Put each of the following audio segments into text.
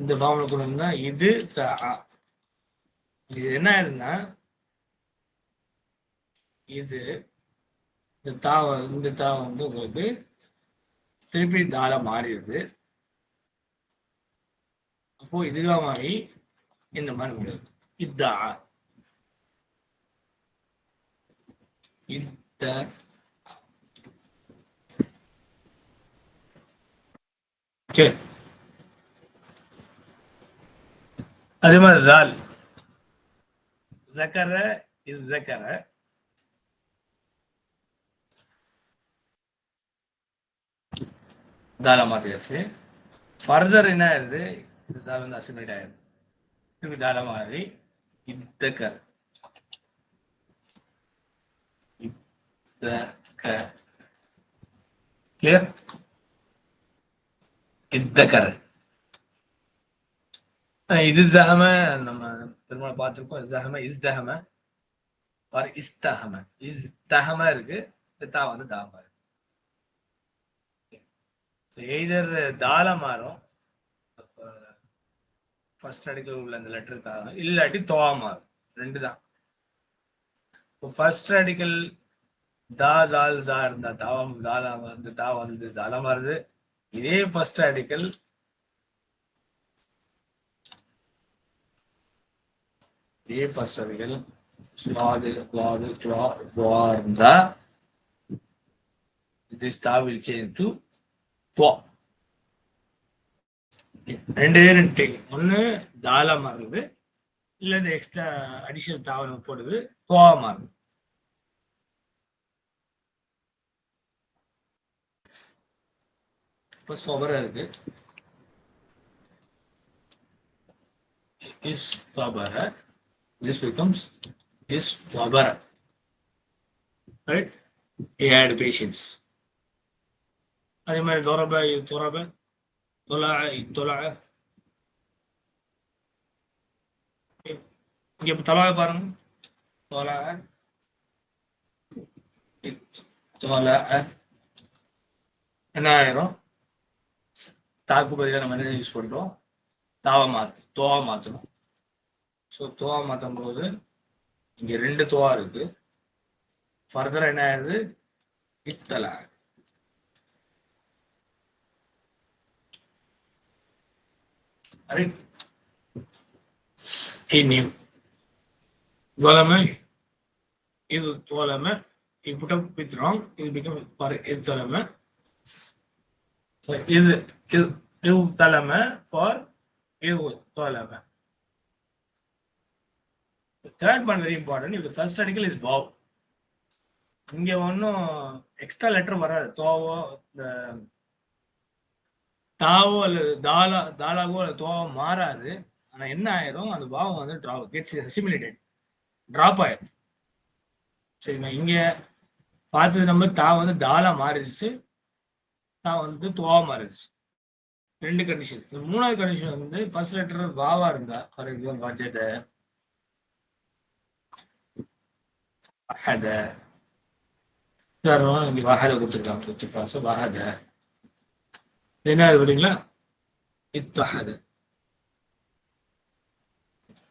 இந்த ஃபார்ம்ல கொண்டு வந்தா இது த இது என்ன ஆயிருந்தா இது இந்த தா இந்த தா வந்து உங்களுக்கு திருப்பி தால மாறிடுது. அப்போ இதுதான் மாறி இந்த மாதிரி முடியுது இதா. இந்த அதே மாதிரி ஜால் ஜக்கர இஸ் ஜக்கர. தாலா மாத்தியாச்சு. ஃபர்தர் என்ன ஆயிருது? இதுதான் வந்து அசிமிலேட் ஆயிருது. இதுக்கு தாலா மாறி இத்தக்கர். இத்தக்கர். கிளியர் இத்தக்கர். இது ஜஹம நம்ம பெருமாள் பார்த்துருக்கோம். ஜஹம இஸ்தஹம ஆர் இஸ் தஹமா. இருக்கு தா வந்து தாம இருக்கு எய்தர் தால மாறும் ஃபர்ஸ்ட் அடிக்கல உள்ள அந்த லெட்டர் தா இல்லாட்டி தோவா மாறும். ரெண்டு தான். இப்போ ஃபர்ஸ்ட் அடிக்கல் தா ஜால் ஜா இருந்தா தாவம் தாலா வந்து தா வந்து தாலா மாறுது இதே ஃபர்ஸ்ட் அடிக்கல் தீபசவிகள் ஃபர்ஸ்ட் அடிக்கல் ஸ்லாது வாது க்ளா வா இருந்தா this ta will change to துவா ரெண்டே ரெண்டு டேக் ஒன்று தாலா மாறுது இல்லை இந்த எக்ஸ்ட்ரா அடிஷனல் தாவரம் போடுது துவா மாறுது இப்போ சொபரா இருக்கு. இஸ் தொபர this becomes is twabara right? He had patience. அதே மாதிரி தொரப இது தொரப தொலா தொலா இங்க தொலா பாருங்க தொலா தொலா என்ன ஆயிரும் தாக்கு பதிலாக நம்ம என்ன யூஸ் பண்றோம் தாவா மாத்து தோவா மாத்தணும் ஸோ துவா மாற்றும் போது இங்கே ரெண்டு துவா இருக்கு ஃபர்தர் என்ன ஆகுது இத்தலா right he knew. Golama is Twalama. He put up with wrong, it became for Idalama. So is is Talama for Twalama. The third one very important. If the first article is இங்க ஒன்றும் extra letter வராது. தோவோ இந்த Tao அல்லது தாலா தாலாகோ அல்லது தோவோ மாறாது. ஆனால் என்ன ஆயிரும்? அந்த பாவம் வந்து ட்ரா கெட்ஸ் அசிமிலேட்டட் ட்ராப் ஆயிரும். சரிங்களா? இங்க பார்த்தது நம்ம தா வந்து தாலா மாறிடுச்சு. தா வந்து தோவா மாறிடுச்சு. ரெண்டு கண்டிஷன் மூணாவது கண்டிஷன் வந்து ஃபர்ஸ்ட் லெட்டர் பாவா இருந்தா ஃபார் எக்ஸாம்பிள் பட்ஜெட்டை வஹத. இங்கே வஹத கொடுத்துருக்காங்க வச்சு பாச வஹத. என்ன வருங்களா இத்தஹத.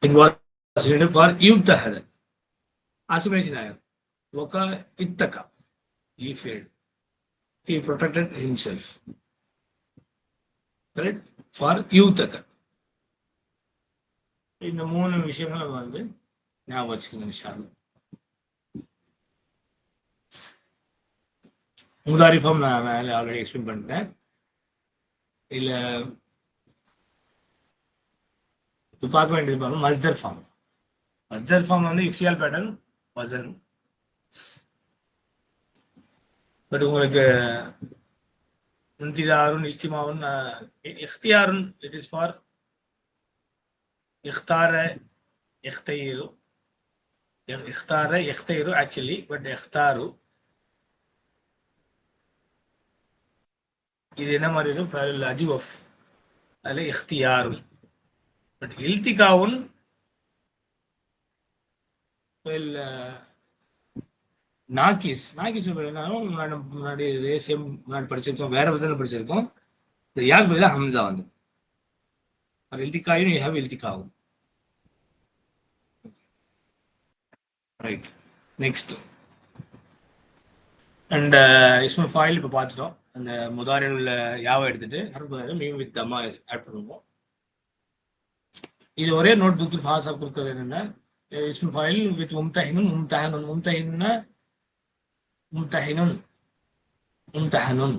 இட் வாஸ் ரீடட் ஃபார் யுத்தஹத அசுமேஷ் நாயர் ஒகா இத்தகா he failed. He protected himself. Right? For யூத்தக இந்த மூணு விஷயங்களை வந்து ஞாபகம் வச்சுக்கணும் மூதாரி ஃபார்ம் நான் மேலே ஆல்ரெடி எக்ஸ்பிளைன் பண்ணிட்டேன். இல்லை இப்போ பார்க்க வேண்டியது பாருங்க மஸ்தர் ஃபார்ம் மஸ்தர் ஃபார்ம் வந்து இஃப்டியால் பேட்டர்ன் வசன் பட் உங்களுக்கு இன்திதாருன் இஸ்திமாவுன் இஃப்தியாருன் இட் இஸ் ஃபார் இஃப்தார இஃப்தைரு இஃப்தார இஃப்தைரு ஆக்சுவலி பட் இஃப்தாரு இது என்ன மாதிரி இருக்கும்? ஃபைல் அஜிவஃப் அதில் இஃப்தியாரும் பட் இல்திகாவுன் நாக்கிஸ் நாக்கிஸ் என்னாலும் முன்னாடி முன்னாடி இதே சேம் முன்னாடி படிச்சிருக்கோம். வேற விதத்தில் படிச்சிருக்கோம். இந்த யாக் பதிலாக ஹம்சா வந்து. அது இல்திகாயும் யூ ஹாவ் இல்திகாவும் ரைட் நெக்ஸ்ட் அண்ட் இஸ்மல் ஃபாயில் இப்போ பார்த்துட்டோம். அந்த முதாரில் உள்ள யாவை எடுத்துட்டு ஹர்பு மீன் வித் அம்மா ஆட் பண்ணுவோம். இது ஒரே நோட் துத்து ஃபாஸா கொடுக்கறது என்னன்னா இஸ்மு ஃபாயில் வித் மும்தஹினுன் மும்தஹனுன் மும்தஹின்னா மும்தஹினுன் மும்தஹனுன்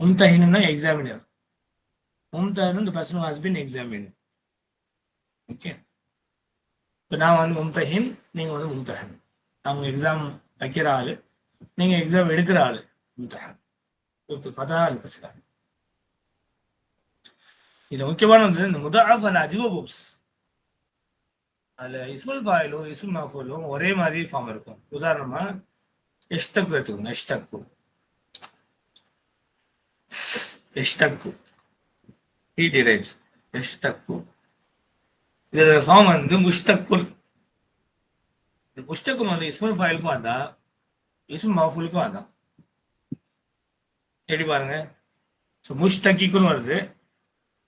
மும்தஹினுன்னா examiner மும்தஹனுன் the person has been examiner okay இப்போ நான் வந்து மும்தஹின் நீங்கள் வந்து மும்தஹன் அவங்க எக்ஸாம் வைக்கிற ஆளு நீங்க எக்ஸாம் எடுக்கிற ஆளு மும்தஹன் ஃபதா அல் கஸ்ரா முக்கியமான வந்து இந்த முதாஃப் அண்ட் அஜ்வபுப்ஸ் அதுல இஸ்முல் ஃபாயிலும் இஸ்முல் மஃபூலும் ஒரே மாதிரி ஃபார்ம் இருக்கும். உதாரணமா எஷ்டக்கு எடுத்துக்கோங்க எஷ்டக்கு. எஷ்டக்கு. He drives எஷ்டக்கு. இதோட ஃபார்ம் வந்து முஷ்டக்குல். இந்த முஷ்டக்குல் வந்து இஸ்முல் ஃபாயிலுக்கும் அதான் இஸ்முல் மஃபூலுக்கும் அதான் தேடி பாருங்க. ஸோ முஷ்டக்கிக்குன்னு வருது.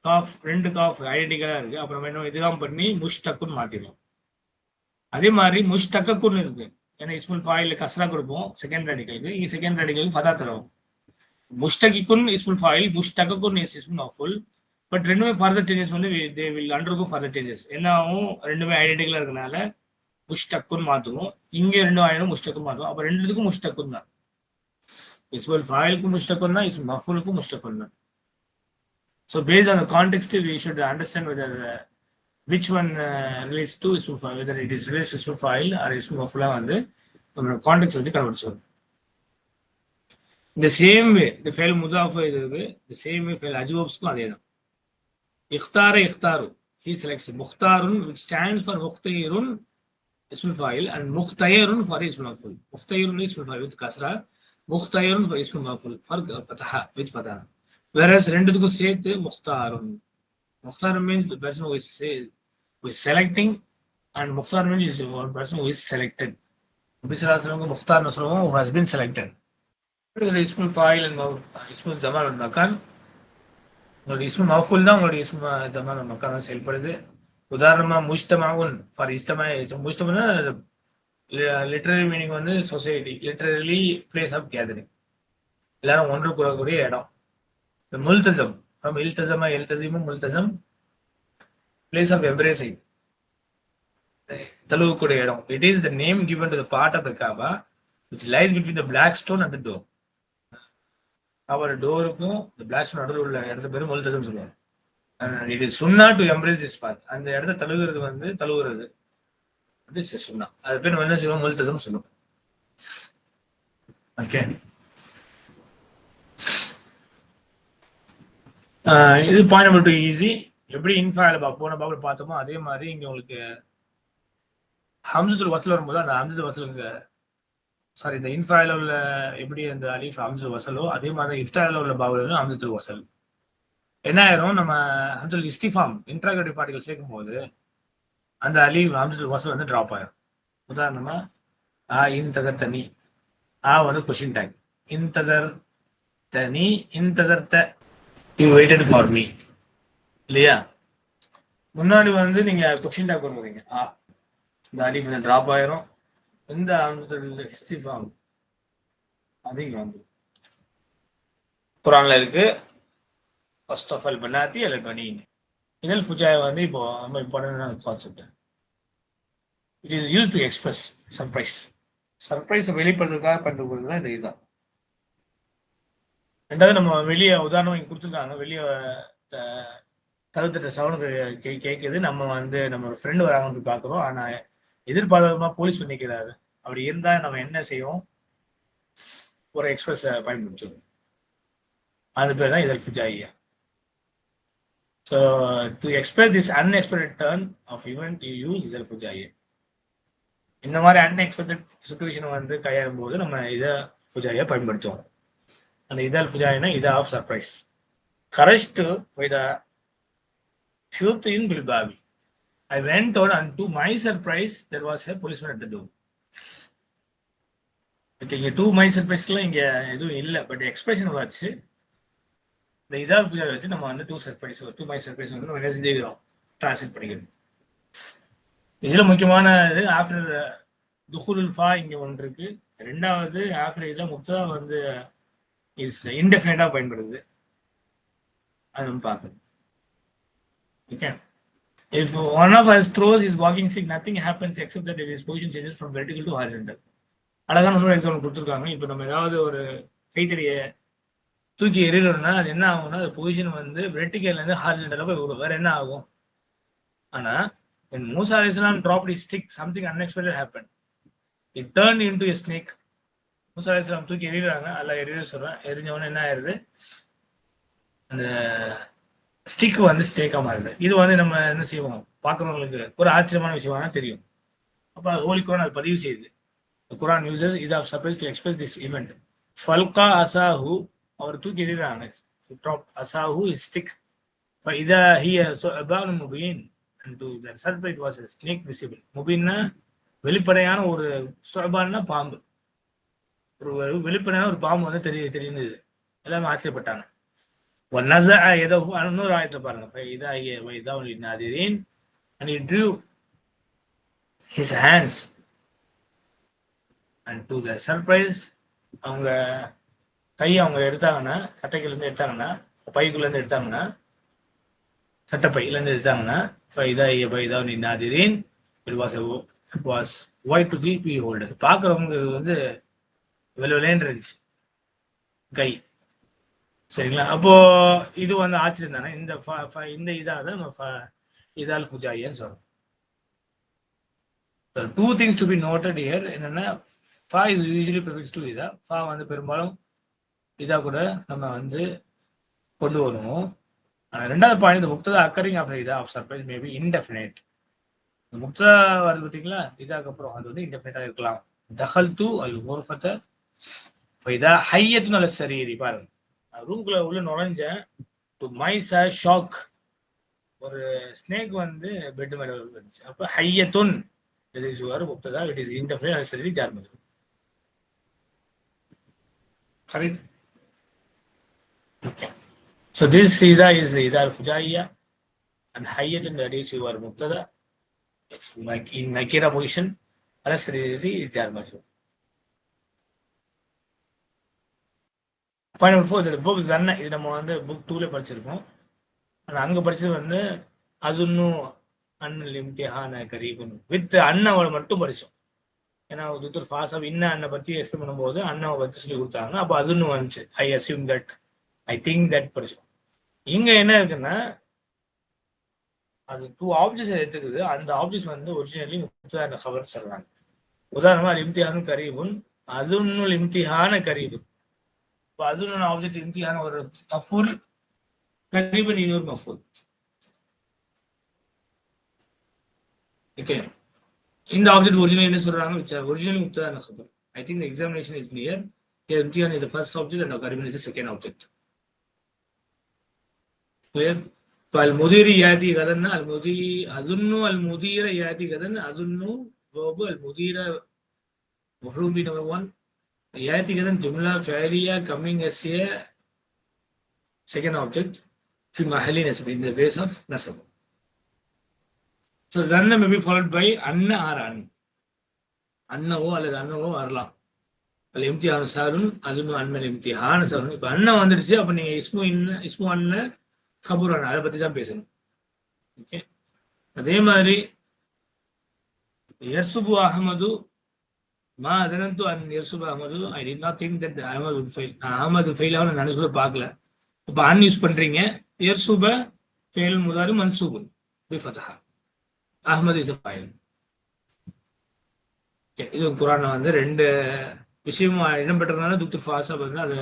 காஃப் ரெண்டு காஃப் ஐடென்டிக்கலாக இருக்கு. அப்புறம் என்ன இதுதான் பண்ணி முஷ்டக்குன்னு மாத்திடும் அதே மாதிரி முஷ்டக்குன்னு இருக்கு. ஏன்னா இஸ்முல் ஃபாயில் கசரா கொடுப்போம். செகண்ட் ரேடிக்கலுக்கு இங்கே செகண்ட் ரேடிக்கலுக்கு ஃபதா தரும் முஷ்டகிக்குன் இஸ்முல் ஃபாயில் முஷ்டகுன் இஸ் இஸ்முல் ஃபுல் பட் ரெண்டுமே ஃபர்தர் சேஞ்சஸ் வந்து they will undergo further changes என்ன ஆகும் ரெண்டுமே ஐடென்டிக்கலாக இருக்கனால முஷ்டக்குன்னு மாற்றுவோம் இங்கே ரெண்டும் ஆயிடும் முஷ்டக்குன் மாற்றுவோம் அப்போ ரெண்டுத்துக்கும் முஷ்டக்குன்னு தான். இஸ்முல் ஃபாயிலுக்கும் முஷ்டக்குன் தான் இஸ்முல் மஃபுலுக்கும் முஷ்டக்குன் தான் So based on the context, we should understand whether uh, which one uh, relates to ismu file, whether it is relates to ismu file or ismu mafula வந்து நம்மளோட கான்டெக்ட் வச்சு கண்டுபிடிச்சோம் இந்த சேம் வே இந்த ஃபெயில் முதாஃப் இது இருக்கு இந்த same way fail அஜ்வப்ஸ்க்கும் அதே தான் இஃப்தார இஃப்தாரு he selects முக்தாருன் which stands for முக்தயிருன் ismul file and முக்தயருன் for ismul maful முக்தயருன் ismul file with kasra முக்தயருன் இஸ்மு மஃபுல் maful ஃபதஹா வித் ஃபதஹா வேறஸ் ரெண்டுத்துக்கும் சேர்த்து முக்தாரும். Mukhtar means the person who is say- who is selecting Mukhtar means is one person who is selected பிசிராசனங்க முக்தார்னு சொல்லுவோம் ஹூ ஹஸ் been செலக்டட் இஸ்முல் ஃபாயில் இஸ்முல் ஜமான் அண்ட் மக்கான். உங்களுடைய இஸ்மு மஃபுல் தான் உங்களுடைய இஸ்மு ஜமான் மக்கான் செயல்படுது. உதாரணமா முஷ்டமாவுன் ஃபார் இஸ்டமா முஷ்டம்னா லிட்ரரி மீனிங் வந்து society literally place of gathering எல்லாரும் ஒன்று கூறக்கூடிய இடம். முல்தசம் ஃப்ரம் from iltazama, முல்தசம் பிளேஸ் ஆஃப் எம்ப்ரேசிங் தழுவக்கூடிய இடம். It is the name given to the part of the Kaaba which lies between the black stone and door door. அவர் டோருக்கும் இந்த பிளாக் ஸ்டோன் நடுவில் உள்ள இடத்த பேரும் முல்தசம் சொல்லுவாங்க. இட் இஸ் சுன்னா டு எம்ப்ரேஸ் திஸ் பார்ட் அந்த இடத்த தழுவுறது வந்து தழுவுறது. அப்படின்னு சுன்னா அது பேர் நம்ம என்ன செய்வோம் முல்தசம் சொல்லுவோம் ஓகே ஆஹ் இது பாயிண்ட் நம்பர் டூ ஈஸி எப்படி இன்ஃபாயில் போன பாபில் பார்த்தோமோ அதே மாதிரி இங்க உங்களுக்கு ஹம்சத்துல் வசல் வரும்போது அந்த ஹம்சத்து வசலுக்கு சாரி இந்த இன்ஃபாயில் உள்ள எப்படி அந்த அலீஃப் ஹம்சு வசலோ அதே மாதிரி இஃப்டாயில் உள்ள பாபில் வந்து ஹம்சத்துல் வசல் என்ன ஆயிரும்? நம்ம ஹம்சல் இஸ்டிஃபார்ம் இன்ட்ராகேட்டிவ் பார்ட்டிகள் சேர்க்கும் போது அந்த அலி ஹம்சத்துல் வசூல் வந்து ட்ராப் ஆயிரும். உதாரணமா ஆ இன் தனி. ஆ வந்து கொஷின் டேக் இன் தனி in the you waited for me இல்லையா? முன்னாடி வந்து நீங்க கொஷின் டேக் பண்ணுவீங்க ஆ இந்த அலி வந்து ட்ராப் ஆயிரும். இந்த இஸ்திஃபாம் அது இங்க வந்து குரான்ல இருக்கு ஃபர்ஸ்ட் ஆஃப் ஆல் பண்ணாத்தி அல்ல பண்ணி இதல் ஃபுஜாய் வந்து இப்போ ரொம்ப இம்பார்ட்டன்டான concept it is use to express surprise சர்ப்ரைஸை வெளிப்படுத்துறதுக்காக பண்ணுறது தான் இந்த இதுதான். ரெண்டாவது நம்ம வெளியே உதாரணம் இங்கே கொடுத்துருக்காங்க. வெளியே தவிர்த்துட்ட சவுண்டு கே கேட்குது நம்ம வந்து நம்ம ஃப்ரெண்டு வராங்கன்னு பார்க்குறோம். ஆனால் எதிர்பாராதமா போலீஸ் பண்ணிக்கிறாரு நிற்கிறாரு அப்படி இருந்தால் நம்ம என்ன செய்வோம்? ஒரு எக்ஸ்பிரஸ் பயன்படுத்துவோம். அது பேர் தான் இதழ் ஃபிஜாயியா So to express this unexpected turn of event you use இதழ் புஜாயி இந்த மாதிரி அன்எக்ஸ்பெக்டட் சுச்சுவேஷன் வந்து கையாளும் போது நம்ம இதை புஜாயை பயன்படுத்துவோம். அந்த இதழ் புஜாயினா இதா ஆஃப் சர்ப்ரைஸ் கரஸ்ட் வித் ஷூத் in பில்பாவி I went on and to my surprise there there was policeman at the door door. இங்க டூ மை சர்ப்ரைஸ்லாம் இங்க எதுவும் இல்லை பட் எக்ஸ்பிரஷன் வச்சு இந்த இதால் ஃபுஜாய் வச்சு நம்ம வந்து to surprise to my surprise வந்து நம்ம என்ன செஞ்சுக்கிறோம்? டிரான்ஸ்லேட் பண்ணிக்கிறோம். இதில் முக்கியமான இது ஆஃப்டர் துஹுல் ஃபா இங்கே ஒன்று இருக்கு. ரெண்டாவது ஆஃப்டர் இதில் முக்தா வந்து இஸ் இன்டெஃபினட்டாக பயன்படுது. அது நம்ம பார்க்கணும். Okay If one of us throws his walking stick, nothing happens except that his position changes from vertical to horizontal. அழகான இன்னொரு எக்ஸாம்பிள் கொடுத்துருக்காங்க. இப்போ நம்ம ஏதாவது ஒரு கைத்தறியை தூக்கி எறிகிறோம்னா அது என்ன ஆகும்னா அது பொசிஷன் வந்து வெர்டிக்கல்ல இருந்து போய் விடும் வேற என்ன ஆகும்? ஆனால் when Musa alayhi salam dropped his stick, something unexpected happened. It turned into a snake. மூசா அலைஹி தூக்கி எறிகிறாங்க. அல்ல எறிய சொல்றேன். எரிஞ்சவொன்னே என்ன ஆயிருது? அந்த ஸ்டிக் வந்து ஸ்டேக்காக மாறுது. இது வந்து நம்ம என்ன செய்வோம்? பார்க்குறவங்களுக்கு ஒரு ஆச்சரியமான விஷயமா தெரியும். அப்போ அது ஹோலி குரான் அது பதிவு செய்யுது. குரான் யூசர் இது of surprise to express this event ஃபல்கா அசாஹு அவர் தூக்கி எறிகிறாங்க ட்ராப் அசாஹு இஸ் ஸ்டிக் இப்போ இதா ஹிய ஸோ அபான் முபீன் and to was snake visible முபீன்னா வெளிப்படையான ஒரு சொபான்னா பாம்பு. ஒரு வெளிப்படையான ஒரு பாம்பு வந்து தெரிய தெரியுது எல்லாமே ஆச்சரியப்பட்டாங்க. நச ஏதோ இன்னொரு ஆயத்தை பாருங்க. இதா ஹிய இதா நாதிரீன் and it threw his and to the surprise அவங்க கை அவங்க எடுத்தாங்கன்னா சட்டைக்குள்ளேருந்து எடுத்தாங்கன்னா பைக்குள்ளேருந்து எடுத்தாங்கன்னா சட்டப்பையிலேருந்து எடுத்தாங்கன்னா ஃபைதா பைதா நீ நாதிரீன் it was it was white to the beholders பார்க்குறவங்க வந்து வெளி விளையாண்டு இருந்துச்சு. கை. சரிங்களா? அப்போ இது வந்து ஆச்சரியம் தானே? இந்த இந்த இதாக தான் நம்ம இதால் ஃபுஜாயின்னு சொல்றோம். Two things to be noted here என்னென்னா ஃபா இஸ் யூஸ்வலி ப்ரிஃபிக்ஸ் டு இதா. ஃபா வந்து பெரும்பாலும் இதாக கூட நம்ம வந்து கொண்டு வருவோம். ரெண்டாவது பாயிண்ட் இந்த முக்ததா அக்கரிங் ஆஃப் இதா ஆஃப் சர்ப்ரைஸ் மேபி இன்டெஃபினைட் இந்த முக்ததா வருது பார்த்தீங்களா இதாக அப்புறம் அது வந்து இன்டெஃபினைட்டாக இருக்கலாம். தஹல் தூ அல் முர்ஃபத்தை இதா ஹையத்து நல்ல சரீரி பாருங்க. ரூம்குள்ள உள்ள நுழைஞ்சேன். டு மைஸ் அ ஷாக் ஒரு ஸ்னேக் வந்து பெட் மேல வந்துச்சு அப்போ ஹையத்துன் இது இஸ் வர முக்ததா இட் இஸ் இன்டர்ஃபியர் சரி ஜார்மது correct So this Iza is Iza al-Fujaiya and Hayyatun that is your Mubtada. It's like in Nakira position. Al-Asri is Jarmaju. Point number four இந்த book ஜன்ன இது நம்ம வந்து புக் டூல படிச்சிருக்கோம் ஆனால் அங்கே படிச்சது வந்து அதுன்னும் அண்ணன் இம்திஹான கரீபன் வித் அண்ணாவோட மட்டும் படித்தோம் ஏன்னா துத்தர் ஃபாசாப் இன்ன அண்ணை பற்றி எக்ஸ்பிளைன் பண்ணும்போது அண்ணாவை பற்றி சொல்லி கொடுத்தாங்க அப்போ அதுன்னு வந்துச்சு I assume that I think that படிச்சோம் இங்க என்ன இருக்குன்னா அது டூ ஆப்ஜெக்ட்ஸ் எடுத்துக்குது. அந்த ஆப்ஜெக்ட்ஸ் வந்து ஒரிஜினலி முத்தான கவர் சொல்றாங்க. உதாரணமா அது இம்திஹான் கரீபுன் அதுன்னு இம்திஹான கரீபுன். இப்போ அதுன்னு ஆப்ஜெக்ட் இம்திஹான ஒரு மஃபூல் கரீபன் இன்னொரு மஃபூல் ஓகே இந்த ஆப்ஜெக்ட் ஒரிஜினல் என்ன சொல்றாங்க which are originally முத்தான கபர் I think examination is near near. Here இம்திஹான் is the first object கரீபன் is second object فالمدير ياتي غدا المدير اظن المدير ياتي غدا اظن verb المدير مفعول به number one ياتي غدا جملة فعلية coming as a second object في محل نسب in the base of نسب so zanna may be followed by anna or an அன்னவோ அல்லது அன்னவோ வரலாம் அது இம்திஹான் சாரும் அதுன்னு அண்ணன் இம்திஹான் சாரும் இப்ப அண்ணன் வந்துடுச்சு அப்ப நீங்க இஸ்மு இன்ன இஸ்மு அண்ணன் கபூரான அதை பத்தி தான் பேசணும். ஓகே? அதே மாதிரி யர்சுபு அகமது மா அதனந்து அன் எர்சுபு Ahmad I did not think that Ahmad fail Ahmad fail ஆகும் நினைச்சு கூட பார்க்கல. இப்போ அன் யூஸ் பண்றீங்க எர்சுப ஃபெயில் முதாரி மன்சூபு. பி ஃபதஹா. அஹமது இஸ் ஃபைல் இது குரான் வந்து ரெண்டு விஷயமும் இடம்பெற்றதுனால துக்து ஃபாசா வந்து அதை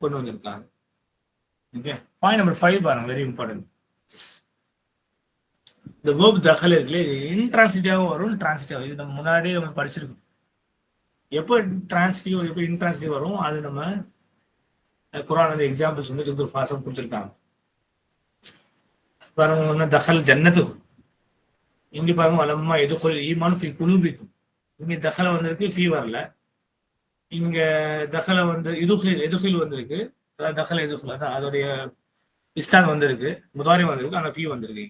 கொண்டு வந்திருக்காங்க. ஓகே பாயிண்ட் நம்பர் ஃபைவ் பாருங்க வெரி இம்பார்ட்டன்ட் இந்த வேர்ப் தகல் இருக்குல்ல இது இன்ட்ரான்சிட்டிவாகவும் வரும் டிரான்சிட்டிவ் இது நம்ம முன்னாடியே நம்ம படிச்சிருக்கோம். எப்போ டிரான்சிட்டிவ் எப்போ இன்ட்ரான்சிட்டிவ் வரும் அது நம்ம குரான் அந்த எக்ஸாம்பிள்ஸ் வந்து துக்து ஃபாசம் கொடுத்துருக்காங்க. பாருங்க ஒன்று தகல் ஜன்னத்து இங்கே பாருங்க வளமா எதுக்குள் ஈமான் ஃபி குலூபிக்கும். இங்கே தகலை வந்திருக்கு ஃபீ வரல. இங்க தகலை வந்து இதுகில் எதுகுல் வந்திருக்கு. அதாவது தகல எதுகில் அதான் அதோடைய இஸ்தான் வந்திருக்கு முதாரி வந்திருக்கு ஆனால் ஃபீ வந்திருக்கு.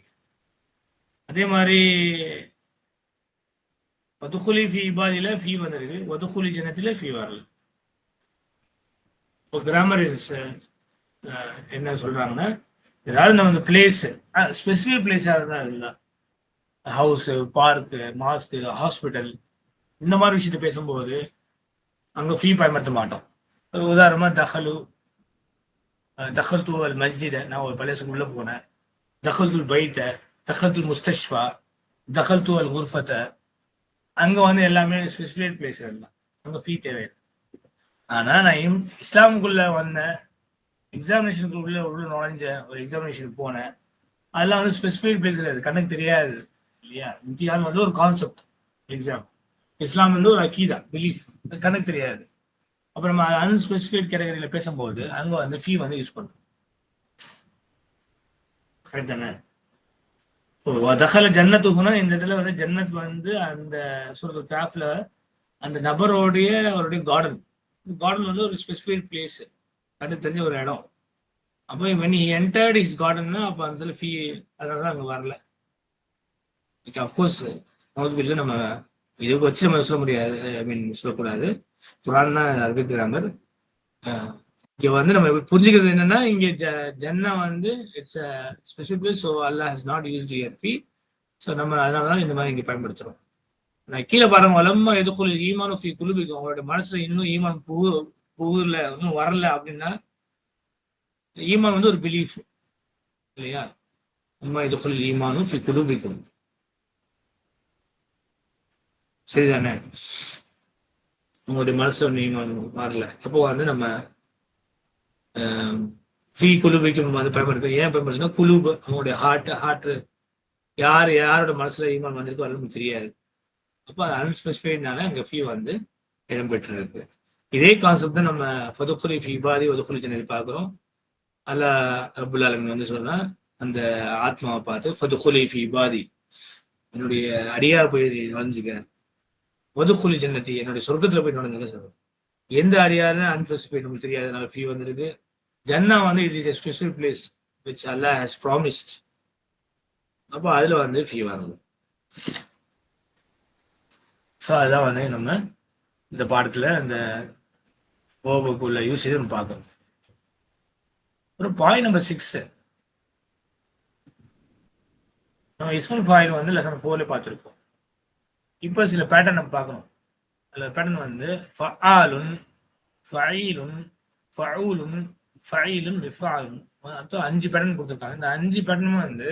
அதே மாதிரி வதுகுலி ஃபீ இபாதியில் ஃபீ வந்திருக்கு. வதுகுலி ஜனத்தில் ஃபீ வரல. இப்போ கிராமர் என்ன சொல்கிறாங்கன்னா ஏதாவது நம்ம பிளேஸ் ஸ்பெசிஃபிக் பிளேஸாக இருந்தால் அதுதான் ஹவுஸு பார்க்கு மாஸ்க்கு ஹாஸ்பிட்டல் இந்த மாதிரி விஷயத்த பேசும்போது அங்கே ஃபீ பயன்படுத்த மாட்டோம். உதாரணமாக உதாரணமா தஹலு தஹல் அல் மஸ்ஜித நான் ஒரு பள்ளியசுக்கு உள்ள போனேன். தஹல் பைத்த தஹல் முஸ்தஷ்வா தஹல் அல் குர்ஃபத்தை. அங்க வந்து எல்லாமே ஸ்பெசிஃபைட் பிளேஸ் எல்லாம் அங்கே ஃபீ தேவையில்லை. ஆனா நான் இம்- இஸ்லாமுக்குள்ள வந்தேன். எக்ஸாமினேஷனுக்கு உள்ள உள்ள நுழைஞ்சேன் ஒரு எக்ஸாமினேஷனுக்கு போனேன். அதெல்லாம் வந்து ஸ்பெசிஃபைட் பிளேஸ் கிடையாது. கண்ணுக்கு தெரியாது இல்லையா? இந்தியாவில் வந்து ஒரு கான்செப்ட் எக்ஸாம் இஸ்லாம் வந்து ஒரு அக்கீதா பிலீஃப் கணக்கு தெரியாது. அப்புறம் நம்ம அன்ஸ்பெசிஃபைட் கேட்டகரியில பேசும்போது அங்க வந்து ஃபீ வந்து யூஸ் பண்ணுறோம் கரெக்ட் தானே? தகல ஜன்னத்துக்குனா இந்த இடத்துல வந்து ஜன்னத் வந்து அந்த சுரத்து கிராஃப்ல அந்த நபரோடைய அவருடைய கார்டன் கார்டன் வந்து ஒரு ஸ்பெசிஃபிக் பிளேஸ் கண்டு தெரிஞ்ச ஒரு இடம். அப்போ when ஹி என்டர்ட் இஸ் கார்டன்னா அப்போ அந்த ஃபீ அதனால அங்கே வரல. அஃப்கோர்ஸ் நவுதுபில்ல நம்ம இதை வச்சு நம்ம சொல்ல முடியாது ஐ மீன் சொல்லக்கூடாது. குரான் தான் அரபிக் இங்க வந்து நம்ம புரிஞ்சுக்கிறது என்னன்னா இங்க ஜ- ஜன்னா வந்து it's special place so Allah has not use here be so நம்ம அதனால தான் இந்த மாதிரி இங்க பயன்படுத்துறோம். நான் கீழே பாருங்க வளமா எதுக்குள்ள ஈமானும் ஃபீ குழுபிக்கும் அவங்களோட மனசுல இன்னும் ஈமான் புகு புகுல இன்னும் வரல அப்படின்னா ஈமான் வந்து ஒரு பிலீஃப் இல்லையா? உண்மை எதுக்குள்ள ஈமானும் ஃபீ குழுபிக்கும் சரிதானே? உங்களுடைய மனசு நீங்கள் மாறல. அப்போ வந்து நம்ம ஃபீ குழுபிக்கும் வந்து பயன்படுத்தோம் ஏன் பயன்படுத்தினா குழு அவங்களுடைய ஹார்ட் ஹார்ட் யார் யாரோட மனசுல ஈமான் வந்திருக்கோ அது நமக்கு தெரியாது. அப்போ அது அன்ஸ்பெசிஃபைட்னால அங்கே ஃபீ வந்து இடம்பெற்று இருக்கு இதே கான்செப்ட் தான் நம்ம ஃபதுக்குலி ஃபீ பாதி ஒதுக்குலி சென்னை பார்க்குறோம். அல்ல ரபுல் அலமின் வந்து சொன்னா அந்த ஆத்மாவை பார்த்து ஃபதுக்குலி ஃபீ பாதி என்னுடைய அடியார் போய் வளைஞ்சுக்கிறேன் ஒதுக்குலி ஜன்னத்தி என்னுடைய சொர்க்கத்துல போய் நுழைஞ்சுக்க சொல்றோம் எந்த அறியாதுன்னு அன்ஸ்பெசிஃபைட் நமக்கு தெரியாதனால ஃபீ வந்திருக்கு. ஜன்னா வந்து it is a special place which Allah has promised அப்போ அதுல வந்து ஃபீ வாங்குது ஸோ அதுதான் வந்து நம்ம இந்த பாடத்துல இந்த ஓபுக்குள்ள யூஸ் நம்ம பார்க்கணும். அப்புறம் பாயிண்ட் நம்பர் சிக்ஸ் நம்ம இஸ்மல் பாயிண்ட் வந்து லெசன் ஃபோர்ல பார்த்துருக்கோம். இப்போ சில பேட்டர்ன் நம்ம பார்க்கணும். அதில் பேட்டர்ன் வந்து ஃபஆலுன் ஃபஈலுன் ஃபவுலுன் ஃபஈலுன் விஃபாலுன் மொத்தம் அஞ்சு பேட்டர்ன் கொடுத்துருக்காங்க. இந்த அஞ்சு பேட்டர்னும் வந்து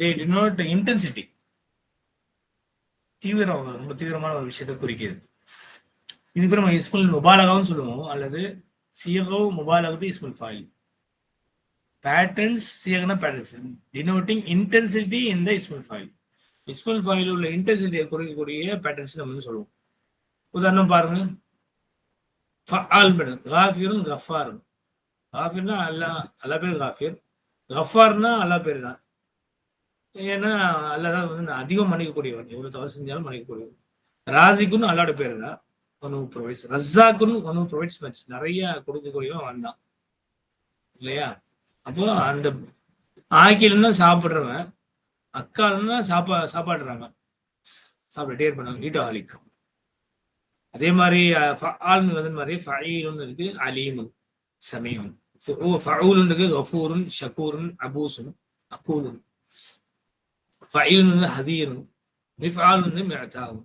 தே டினோட் இன்டென்சிட்டி தீவிரம் ரொம்ப தீவிரமான ஒரு விஷயத்தை குறிக்கிறது. இதுக்கு நம்ம இஸ்முல் முபாலகாவும் சொல்லுவோம். அல்லது சியகோ முபாலகத்து இஸ்முல் ஃபாயில் patterns சியகனா patterns denoting intensity in the இஸ்முல் ஃபாயில் இஸ்முல் ஃபாயில் உள்ள இன்டென்சிட்டியை குறைக்கக்கூடிய பேட்டர்ன்ஸ் நம்ம சொல்லுவோம். உதாரணம் பாருங்க. ஃபஆல் பேட்டர்ன் காஃபிரும் கஃபாரும் காஃபிர்னா அல்லா அல்லா பேர் காஃபிர் கஃபார்னா அல்லா பேர் தான். ஏன்னா அல்லா தான் வந்து அதிகம் மன்னிக்கக்கூடியவன் எவ்வளோ தவறு செஞ்சாலும் மன்னிக்கக்கூடியவன் ராசிக்குன்னு அல்லாட பேர் தான். ஒன் ப்ரொவைட்ஸ் ரஸ்ஸாக்குன்னு ஒன் ப்ரொவைட்ஸ் மச் நிறைய கொடுக்கக்கூடியவன் வந்தான் இல்லையா? அப்போ அந்த ஆக்கிலன்னா சாப்பிட்றவன் அக்காலன்னா சாப்பா சாப்பாடுறாங்க. சாப்பிட்டுட்டே இருப்பாங்க. ஈட்டோஹாலிக் அதே மாதிரி ஆளுங்க வந்து மாதிரி ஃபஈலுன்னு இருக்கு அலீமுன் சமீமுன். ஃபவுலுன்னு இருக்கு கஃபூருன் ஷகூருன் அபூசுன் அக்கூலுன். ஃபைலுன் வந்து ஹதீரும் மிஃபால் வந்து மிரட்டாகும்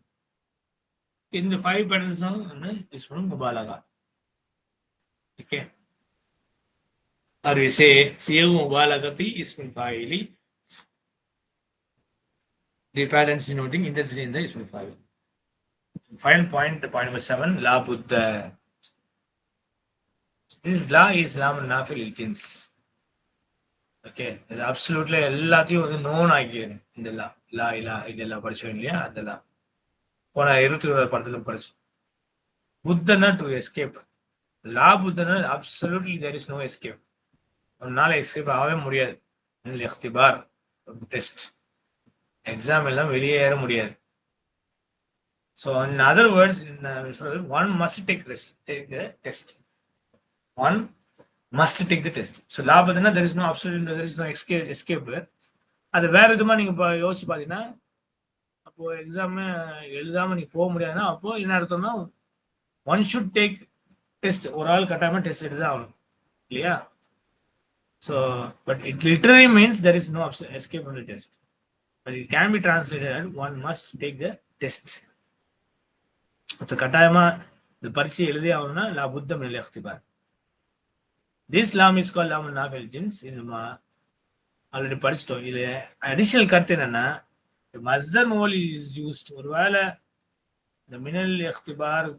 இந்த ஃபைவ் பேட்டர்ன்ஸும் வந்து யூஸ் பண்ணும் முபாலகா. Okay or we say siyagu mubalagati ismul fa'ili the patterns denoting intensity in the ismul fa'il final point point number seven la buddha uh, this la is lam nafil lil okay இது அப்சல்யூட்ல எல்லாத்தையும் வந்து known ஆக்கியது இந்த லா லா இல்லா இதெல்லாம் படிச்சோம் இல்லையா? அந்த லா போன இருபத்தி ஒரு படத்துல படிச்சோம். புத்தனா டு எஸ்கேப் லா புத்தனா absolutely there is no escape அவனால எஸ்கேப் ஆகவே முடியாது. எஸ்திபார் டெஸ்ட் எக்ஸாம் எல்லாம் வெளியே ஏற முடியாது. ஸோ இன் அதர் வேர்ட்ஸ் சொல்றது one must take take the test one must take the test so லாபத்துனா there is no absolute there escape no escape escape அது வேற விதமாக நீங்கள் இப்போ யோசிச்சு பார்த்தீங்கன்னா அப்போ எக்ஸாம் எழுதாம நீங்கள் போக முடியாதுன்னா அப்போ என்ன அர்த்தம்னா ஒன் ஷுட் டேக் டெஸ்ட் ஒரு ஆள் கட்டாயமா டெஸ்ட் எடுத்து தான் ஆகணும். இல்லையா? So but it literally means there is no escape from the test but it can be translated one must take the test கட்டாயமா இந்த பரீட்சை எழுதி ஆகணும்னா லா புத்தம் இல்லை அக்திபார் திஸ் லாம் இஸ் கால் லாம் நாஃபெல் ஜின்ஸ் நம்ம ஆல்ரெடி படிச்சிட்டோம். இது அடிஷனல் கருத்து என்னன்னா மஸ்தர் மோல் இஸ் யூஸ்ட் ஒருவேளை இந்த மினல் எக்திபார்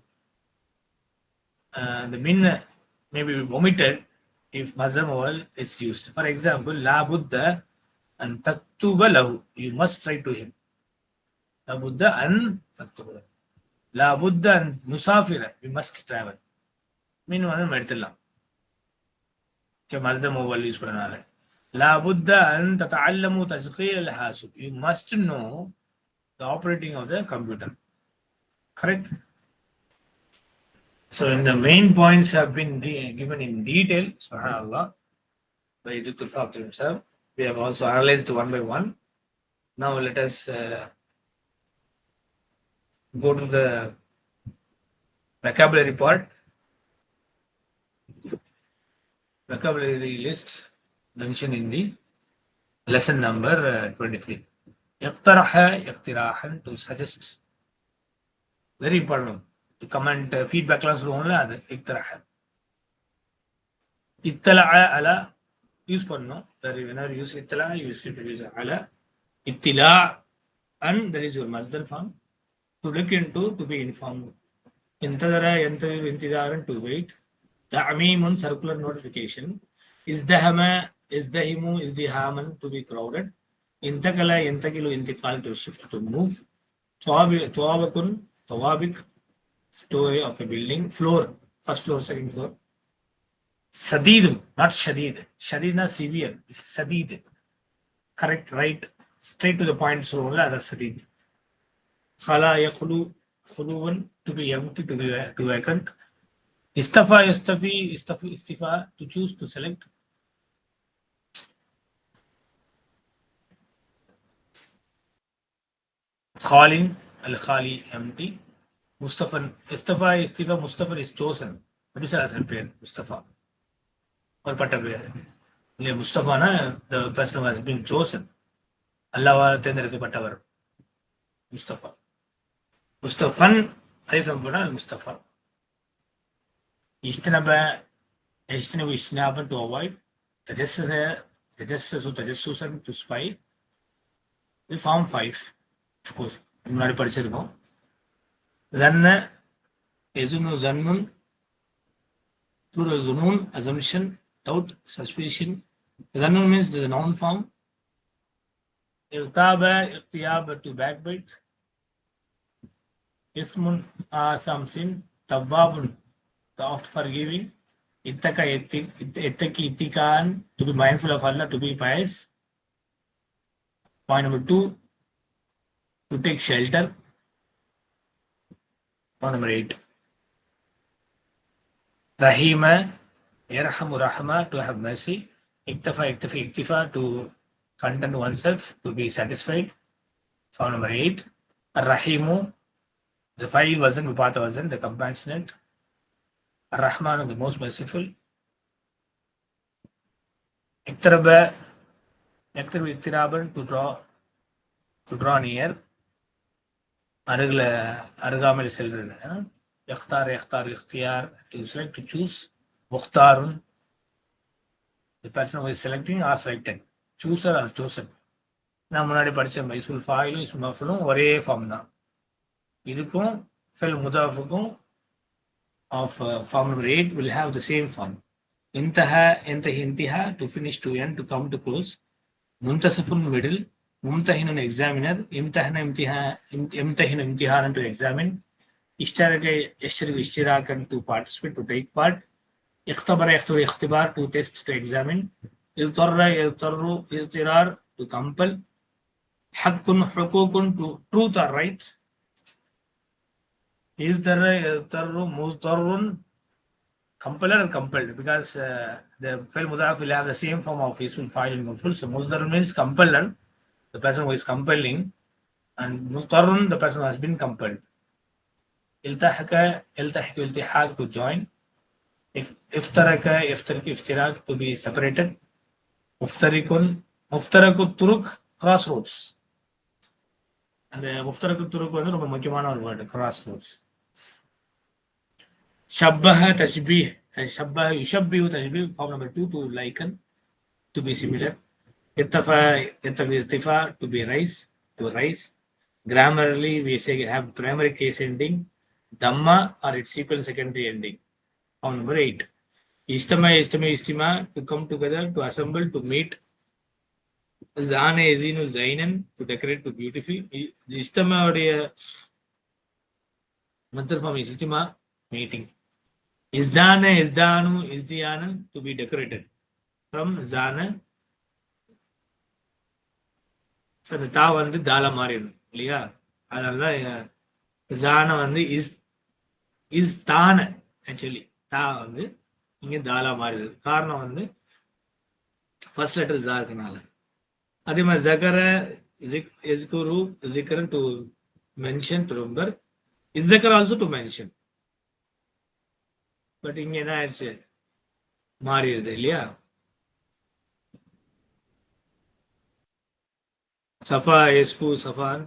the min may be omitted if mazhar mawal is used. For example, la buddha an taktuba lahu. You must write to him. La buddha an taktuba. La buddha an musafira. You must travel. மீன் வந்து நம்ம எடுத்துடலாம் okay மஸ்த mobile use பண்ணனால லா புத்த an தத்தல்லமு தஸ்கீல் Al ஹாசுப் you must know the operating of the computer correct So when the main points have been de- given in detail, subhanAllah, by Dr. Fakir himself, we have also analyzed one by one. Now let us uh, go to the vocabulary part. Vocabulary list mentioned in the lesson number uh, 23. Yaktaraha, yaktirahan, to suggest. Very important. To comment uh, feedback class, yaktaraha. Ittala'a ala use பண்ணோம் தர் வெனர் use இத்தலா use it use அல இத்திலா and there is ஒரு மஸ்தர் form to look in to to be inform ಎಂತದರ ಎಂತ ಇಂತಿದಾರನ್ to wait the ಅಮೀಮನ್ ಸರ್ಕ್ಯುಲರ್ ನೋಟಿಫಿಕೇಶನ್ ಇಸ್ ದ ಹಮ ಇಸ್ ದ ಹಿಮು ಇಸ್ ದಿ ಹಾಮನ್ ಟು ಬಿ ಕ್ರೌಡೆಡ್ ಇಂತಕಲ ಎಂತಕಿಲು ಇಂತಿಕಾಲ್ ಟು ಶಿಫ್ಟ್ ಟು ಮೂವ್ ತ್ವಾಬಕುನ್ ತ್ವಾಬಿಕ್ story of a building floor first floor second floor Sadid, not Shadid. Shadid na severe. Sadid. Correct, right? Straight to the point. So, that's Sadid. Khala ya khulu, khuluwan to be empty, to be to vacant. Istafa yastafi, istafi, istifa to choose, to select. Khalin, al khali, empty. Mustafa, istafa, istifa, Mustafa is chosen. What is the answer? Mustafa. ஒரு பட்டப்பெயர் இங்கே முஸ்தபானா the has been chosen அல்லாவால் தேர்ந்தெடுக்கப்பட்டவர் முஸ்தபா முஸ்தபன் அதே சமயம் போனால் முஸ்தபா இஸ்தனப இஸ்தனபு இஸ்னாபன் டு அவாய்ட் தஜஸ்ஸ தஜஸ்ஸு தஜஸ்ஸூசன் டு ஸ்பை இது ஃபார்ம் ஃபைவ் அஃப்கோர்ஸ் முன்னாடி படிச்சிருக்கோம். ரன்ன எதுனு ஜன்முன் துனூன் assumption doubt suspicion ظن means the noun form اغتاب اغتياب to backbite اسم آثم sin تواب the oft forgiving ittaka ittaki ittikan to be mindful of Allah to be pious point number two to take shelter Point number eight. Rahima, Yarhamu Rahma, to have mercy. Iktafa, Iktafi, Iktifa, to content oneself, to be satisfied. Point number eight. Rahimu, the five wasn't Vipata wasn't, the compassionate. Rahman, the most merciful. Iktaraba, Iktarab, Iktiraban, to draw, to draw near. அருகில் அருகாமையில் செல்றது எக்தார் எக்தார் இஃப்தியார் to select to choose Mukhtarun. The person who is selecting or selected. Chooser or chosen. நான் முன்னாடி படித்த மைசூல் ஃபாயிலும் இஸ்முஃபலும் ஒரே form தான் இதுக்கும் ஃபெல் முதாஃபுக்கும் of form number eight will have the same form இந்தஹ எந்தஹி இந்திஹா to finish to end to come to close முந்தசஃபுன் middle மும்தஹின் examiner இம்தஹன இம்திஹா இம்தஹின் இம்திஹான் டு எக்ஸாமின் இஷ்டரக எஷ்டருக்கு இஷ்டராக்கன் to participate to take part اختبر يختبر اختبار to test to examine اضطر يضطر اضطرار to compel حق حقوق to truth or right اضطر يضطر مضطر compeller or compelled because uh, the fail mudaf will have the same form of ismul file and maful. So muzdar means compeller, the person who is compelling, and mustarun, the person who has been compelled. Iltahaka, iltahiku, iltihaq to join. If iftaraka, iftarik, iftirak to be separated. Muftarikun, muftarakut turuk, crossroads. அந்த முஃப்தரக்கு துருக்கு வந்து ரொம்ப முக்கியமான ஒரு word cross roads ஷப்பஹ தஷ்பீஹ் ஷப்பஹ யுஷப்பிஹு தஷ்பீஹ் form number two to liken to be similar இத்தஃபா இத்தஃபி இர்திஃபா to be rise to rise grammarly we say have primary case ending dhamma or its sequel secondary ending form number eight istama istama istima to come together to assemble to meet Zana Ezinu Zainan to decorate to beautify. The Istama உடைய மத்தர் form இஸ்திமா meeting இஸ்தான இஸ்தானு இஸ்தியான to be decorated from ஜான அந்த தா வந்து தால மாறிடும் இல்லையா அதனாலதான் ஜான வந்து இஸ் இஸ் தான ஆக்சுவலி தா வந்து இங்க தாலா மாறிடுது காரணம் வந்து ஃபர்ஸ்ட் லெட்டர் ஜா இருக்கனால. அதே மாதிரி ஜகர எஸ்குரு ஜிக்கரன் டு மென்ஷன் டு நம்பர் இஸ்ஜகர் ஆல்சோ டு மென்ஷன் பட் இங்க என்ன ஆயிடுச்சு? மாறிடுது இல்லையா? சஃபா எஸ்பு சஃபான்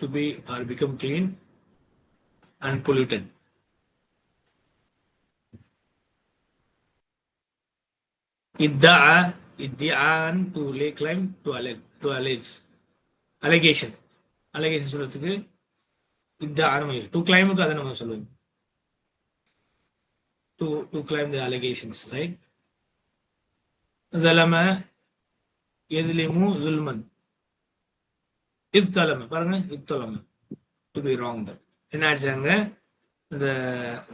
to be or become clean and polluted இத்தா iddi'an to lay claim to allege to allege allegation. Allegation சொல்றதுக்கு இத்தான நம்ம டு கிளைமுக்கு அதை நம்ம சொல்லுவோம் to to claim the allegations right ஜலம எதுலிமு ஜுல்மன் இத்தலம பாருங்க இத்தலம டு பி ராங் என்ன ஆச்சுங்க இந்த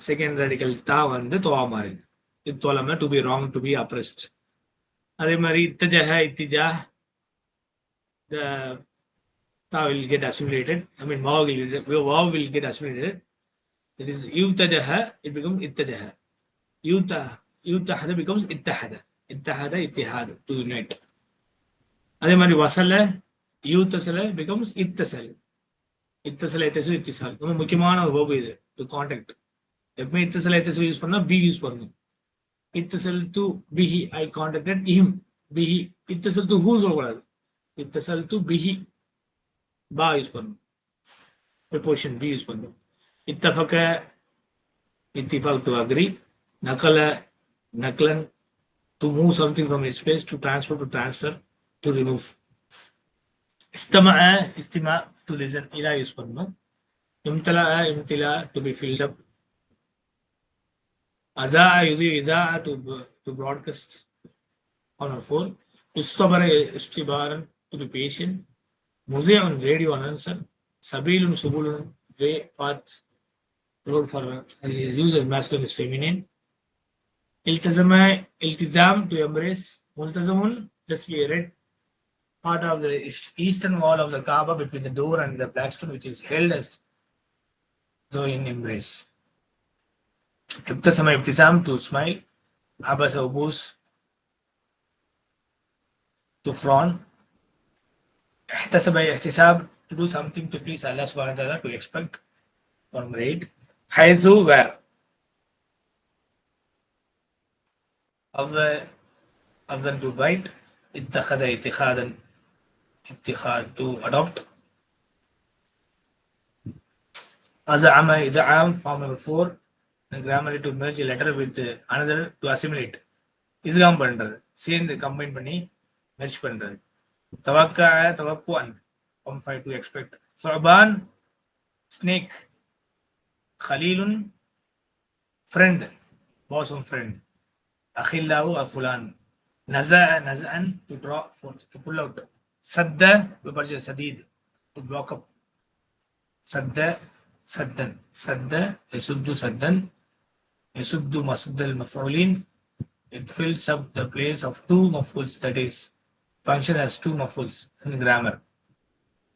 செகண்ட் ரேடிக்கல் தா வந்து தோவா மாறிடுது இத்தலம to be wrong to be oppressed அதே மாதிரி இத்தஜஹ இத்திஜா the ta will get assimilated. I mean, vav will, vav will get assimilated. It is yutajaha, it becomes ittajaha. Yuta, yutahada becomes ittahada. Ittahada, ittihad, to unite. அதே மாதிரி வசல யூத்தசல becomes இத்தசல் இத்தசல இத்தசு இத்திசால் ரொம்ப முக்கியமான ஒரு verb இது to contact எப்பவுமே இத்தசல இத்தசு use பண்ணா பி யூஸ் பண்ணணும் இத்தசல் டு பிஹி ஐ கான்டாக்டட் இஹிம் பிஹி இத்தசல் டு ஹூ சொல்லக்கூடாது இத்தசல் டு பிஹி பா யூஸ் பண்ணணும் ப்ரிப்போஷன் பி யூஸ் பண்ணணும் இத்தஃபக இத்திஃபாக் டு அக்ரி நகல நக்லன் to move something from its place to transfer to transfer to remove இஸ்தமா இஸ்திமா டு லிசன் இதா யூஸ் பண்ணணும் இம்தலா இம்திலா to be filled up Azaa using to, to broadcast on her phone. To be patient. Muzea on radio for and is used as masculine is feminine. Iltazama to embrace. Multazamun just we read part of the eastern wall of the Kaaba between the door and the flagstone, which is held as so in embrace. Ibtasama ibtisam to smile. Abasa ubus to frown. احتسب احتساب to do something to please Allah subhanahu wa ta'ala to expect or grade. حيث where of the of the to bite اتخذ اتخاذا اتخاذ to adopt أزعم إدعام form number four and grammarly to merge a letter with another to assimilate. இதுதான் பண்றது. சேர்ந்து combine பண்ணி merge பண்றது. தவக்கா தவக்குவான் one five to expect சொபான் snake ஹலீலுன் friend பாசம் ஃப்ரெண்ட் அஹில்லாவு அஃபுலான். நச Nasan to draw forth to pull out சத்த படிச்ச சதீத் டு பிளாக் அப் சத்த சத்தன். சத்த சுத்து சத்தன். Yasubdu Masud Maf'ulin. It fills up the place of two mafuls, that is, function as two mafuls in grammar.